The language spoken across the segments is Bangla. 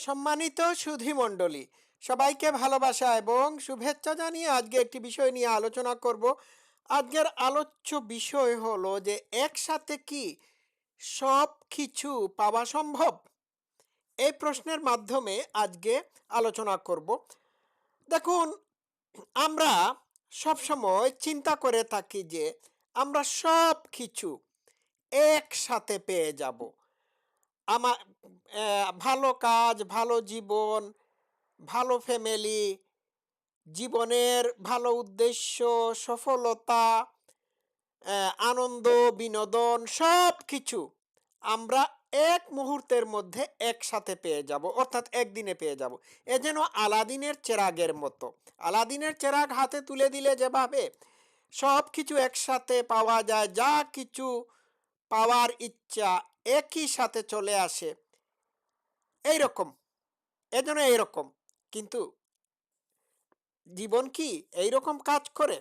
সম্মানিত সুধী মণ্ডলী সবাইকে ভালোবাসা এবং শুভেচ্ছা জানিয়ে আজকে একটি বিষয় নিয়ে আলোচনা করব। আজকের আলোচ্য বিষয় হলো যে একসাথে কি সব কিছু পাওয়া সম্ভব? এই প্রশ্নের মাধ্যমে আজকে আলোচনা করব। দেখুন, আমরা সবসময় চিন্তা করে থাকি যে আমরা সব কিছু একসাথে পেয়ে যাব। আমার ভালো কাজ, ভালো জীবন, ভালো ফ্যামিলি জীবনের ভালো উদ্দেশ্য, সফলতা আনন্দ, বিনোদন সব কিছু আমরা এক মুহূর্তের মধ্যে একসাথে পেয়ে যাব, অর্থাৎ একদিনে পেয়ে যাব। এ যেন আলাদিনের চেরাগের মতো। আলাদিনের চেরাগ হাতে তুলে দিলে যেভাবে সব কিছু একসাথে পাওয়া যায়, যা কিছু পাওয়ার ইচ্ছা একই সাথে চলে আসে। এইরকম। এজন্য এইরকম। কিন্তু জীবন কি এইরকম কাজ করে?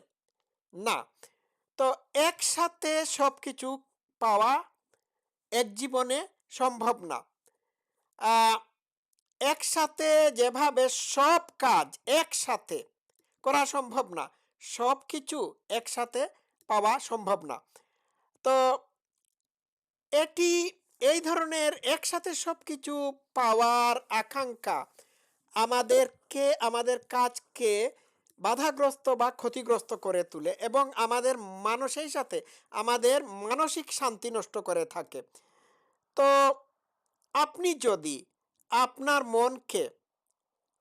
না। তো একসাথে সব কিছু পাওয়া এক জীবনে সম্ভব না। একসাথে যেভাবে সব কাজ একসাথে করা সম্ভব না সব কিছু একসাথে পাওয়া সম্ভব না। তো এটি এই ধরনের একসাথে সব কিছু পাওয়ার আকাঙ্ক্ষা আমাদেরকে, আমাদের কাজকে বাধাগ্রস্ত বা ক্ষতিগ্রস্ত করে তোলে এবং আমাদের মানুষের সাথে, আমাদের মানসিক শান্তি নষ্ট করে থাকে। তো আপনি যদি আপনার মনকে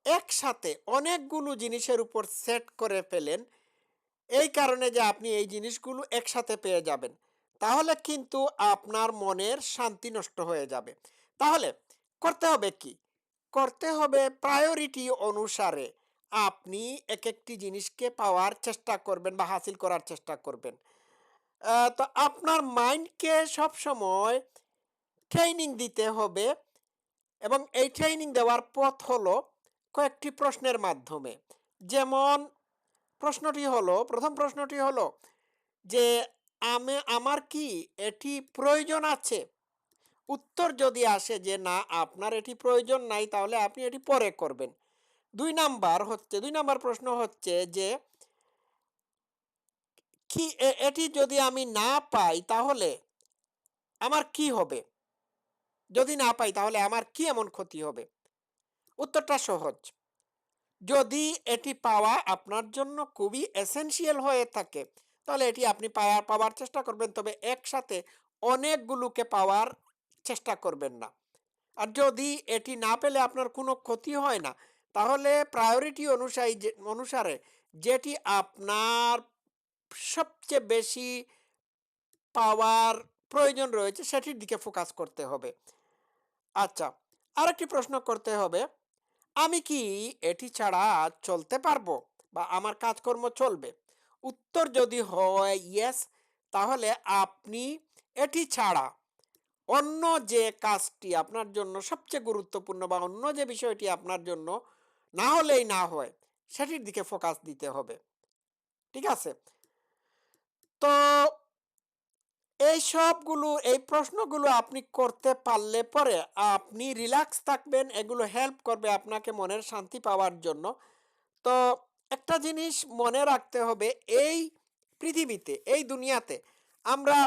একসাথে অনেকগুলো জিনিসের উপর সেট করে ফেলেন, এই কারণে যে আপনি এই জিনিসগুলো একসাথে পেয়ে যাবেন। তাহলে কিন্তু আপনার মনের শান্তি নষ্ট হয়ে যাবে। তাহলে করতে হবে কি? করতে হবে প্রায়োরিটি অনুসারে আপনি এক একটি জিনিসকে পাওয়ার চেষ্টা করবেন বা হাসিল করার চেষ্টা করবেন। তো আপনার মাইন্ডকে সবসময় ট্রেনিং দিতে হবে এবং এই ট্রেনিং দেওয়ার পথ হলো কয়েকটি প্রশ্নের মাধ্যমে। যেমন প্রশ্নটি হলো, প্রথম প্রশ্নটি হলো যে আমি, আমার কি এটি প্রয়োজন আছে? উত্তর যদি আসে যে না, আপনার এটি প্রয়োজন নাই, তাহলে আপনি এটি পরে করবেন। দুই নাম্বার হচ্ছে, দুই নাম্বার প্রশ্ন হচ্ছে যে, কি এটি যদি আমি না পাই তাহলে আমার কি হবে? যদি না পাই তাহলে আমার কি এমন ক্ষতি হবে? উত্তরটা সহজ। যদি এটি পাওয়া আপনার জন্য খুবই এসেনশিয়াল হয়ে থাকে তাহলে এটি আপনি পাওয়ার পাওয়ার চেষ্টা করবেন। তবে একসাথে অনেকগুলোকে পাওয়ার চেষ্টা করবেন না। আর যদি এটি না পেলে আপনার কোনো ক্ষতি হয় না, তাহলে প্রায়োরিটি অনুসারী অনুসারে যেটি আপনার সবচেয়ে বেশি পাওয়ার প্রয়োজন রয়েছে সেটির দিকে ফোকাস করতে হবে। আচ্ছা আরেকটি প্রশ্ন করতে হবে, আমি কি এটি ছাড়া চলতে পারব বা আমার কাজকর্ম চলবে? উত্তর যদি হয় ইয়েস তাহলে আপনি এটি ছাড়া অন্য যে কাজটি আপনার জন্য সবচেয়ে গুরুত্বপূর্ণ বা অন্য যে বিষয়টি আপনার জন্য না হলেই না হয়, সেটির দিকে ফোকাস দিতে হবে। ঠিক আছে? তো এই সবগুলো, এই প্রশ্নগুলো আপনি করতে পারলে পরে আপনি রিল্যাক্স থাকবেন, এগুলো হেল্প করবে আপনাকে মনের শান্তি পাওয়ার জন্য। তো একটা জিনিস মনে রাখতে হবে এই পৃথিবীতে, এই দুনিয়াতে আমরা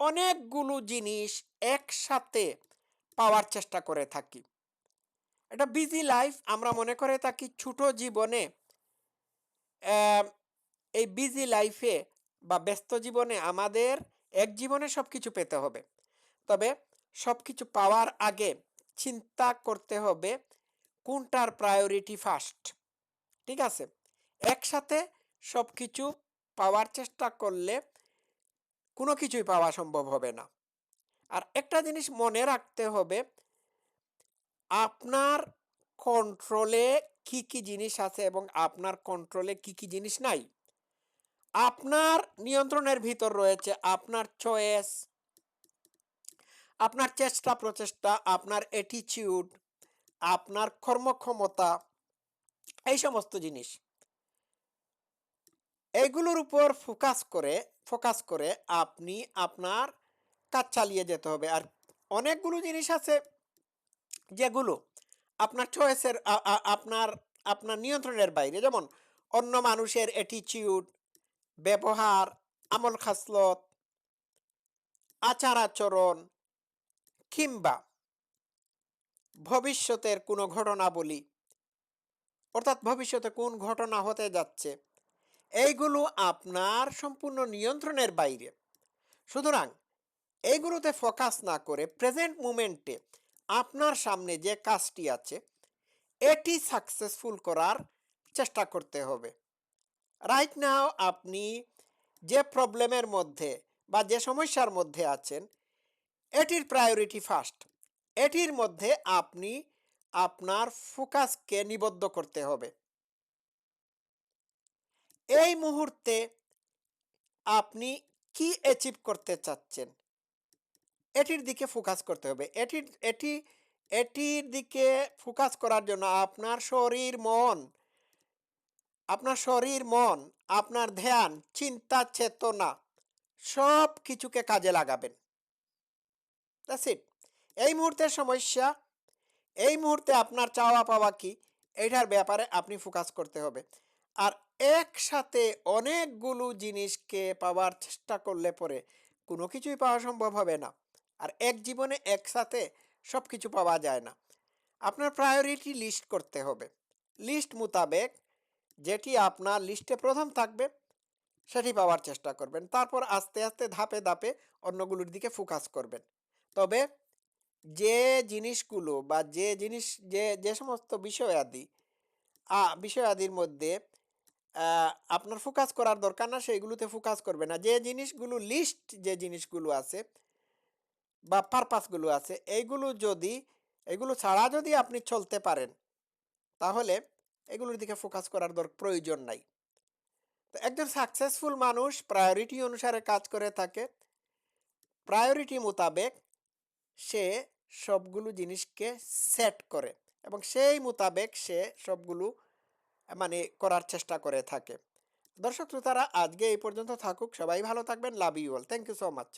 অনেকগুলো জিনিস একসাথে পাওয়ার চেষ্টা করে থাকি। এটা বিজি লাইফ আমরা মনে করে থাকি ছোট জীবনে এই বিজি লাইফে বা ব্যস্ত জীবনে আমাদের এক জীবনে সব কিছু পেতে হবে। তবে সব কিছু পাওয়ার আগে চিন্তা করতে হবে কোনটার প্রায়োরিটি ফার্স্ট ঠিক আছে? একসাথে সব কিছু পাওয়ার চেষ্টা করলে কোনো কিছুই পাওয়া সম্ভব হবে না। আর একটা জিনিস মনে রাখতে হবে, আপনার কন্ট্রোলে কি কি জিনিস আছে এবং আপনার কন্ট্রোলে কি কি জিনিস নাই? আপনার নিয়ন্ত্রণের ভিতর রয়েছে আপনার চয়েস আপনার চেষ্টা প্রচেষ্টা আপনার অ্যাটিচিউড আপনার কর্মক্ষমতা এই সমস্ত জিনিস। এগুলোর উপর ফোকাস করে ফোকাস করে আপনি আপনার কাজ চালিয়ে যেতে হবে। আর অনেকগুলো জিনিস আছে যেগুলো আপনার চয়েসের আপনার আপনার নিয়ন্ত্রণের বাইরে। যেমন অন্য মানুষের অ্যাটিচিউড ব্যবহার আমল খাসলত আচার আচরণ কিংবা ভবিষ্যতের কোনো ঘটনাবলী। অর্থাৎ ভবিষ্যতে কোন ঘটনা হতে যাচ্ছে? এইগুলো আপনার সম্পূর্ণ নিয়ন্ত্রণের বাইরে। সুতরাং এইগুলোতে ফোকাস না করে প্রেজেন্ট মুমেন্টে আপনার সামনে যে কাজটি আছে, এটি সাকসেসফুল করার চেষ্টা করতে হবে। রাইট নাও আপনি যে প্রবলেমের মধ্যে বা যে সমস্যার মধ্যে আছেন, এটির প্রায়োরিটি ফার্স্ট এটির মধ্যে আপনি আপনার ফোকাসকে নিবদ্ধ করতে হবে। এই মুহূর্তে আপনি কি অ্যাচিভ করতে চাচ্ছেন? এটির দিকে ফোকাস করতে হবে। এটির এটি এটির দিকে ফোকাস করার জন্য আপনার শরীর মন আপনার শরীর মন আপনার ধ্যান চিন্তা চেতনা সব কিছুকে কাজে লাগাবেন। দ্যাটস ইট এই মুহূর্তের সমস্যা এই মুহূর্তে আপনার চাওয়া পাওয়া কি? এটার ব্যাপারে আপনি ফোকাস করতে হবে। আর একসাথে অনেকগুলো জিনিসকে পাওয়ার চেষ্টা করলে পরে কোনো কিছুই পাওয়া সম্ভব হবে না। আর এক জীবনে একসাথে সব কিছু পাওয়া যায় না। আপনার প্রায়োরিটি লিস্ট করতে হবে। লিস্ট মোতাবেক যেটি আপনার লিস্টে প্রথম থাকবে, সেটি পাওয়ার চেষ্টা করবেন। তারপর আস্তে আস্তে ধাপে ধাপে অন্যগুলোর দিকে ফোকাস করবেন। তবে যে জিনিসগুলো বা যে জিনিস যে যে সমস্ত বিষয় আদি আ, বিষয় আদির মধ্যে আপনার ফোকাস করার দরকার না সেইগুলোতে ফোকাস করবে না। যে জিনিসগুলো লিস্ট যে জিনিসগুলো আছে বা পারপাসগুলো আছে এইগুলো যদি এগুলো ছাড়া যদি আপনি চলতে পারেন তাহলে এগুলোর দিকে ফোকাস করার দর প্রয়োজন নাই। তো একজন সাকসেসফুল মানুষ প্রায়োরিটি অনুসারে কাজ করে থাকে। প্রায়োরিটি মোতাবেক সে সবগুলো জিনিসকে সেট করে এবং সেই মোতাবেক সে সবগুলো মানে করার চেষ্টা করে থাকে। দর্শক শ্রোতারা আজকে এই পর্যন্ত থাকুক। সবাই ভালো থাকবেন। Love you all thank you so much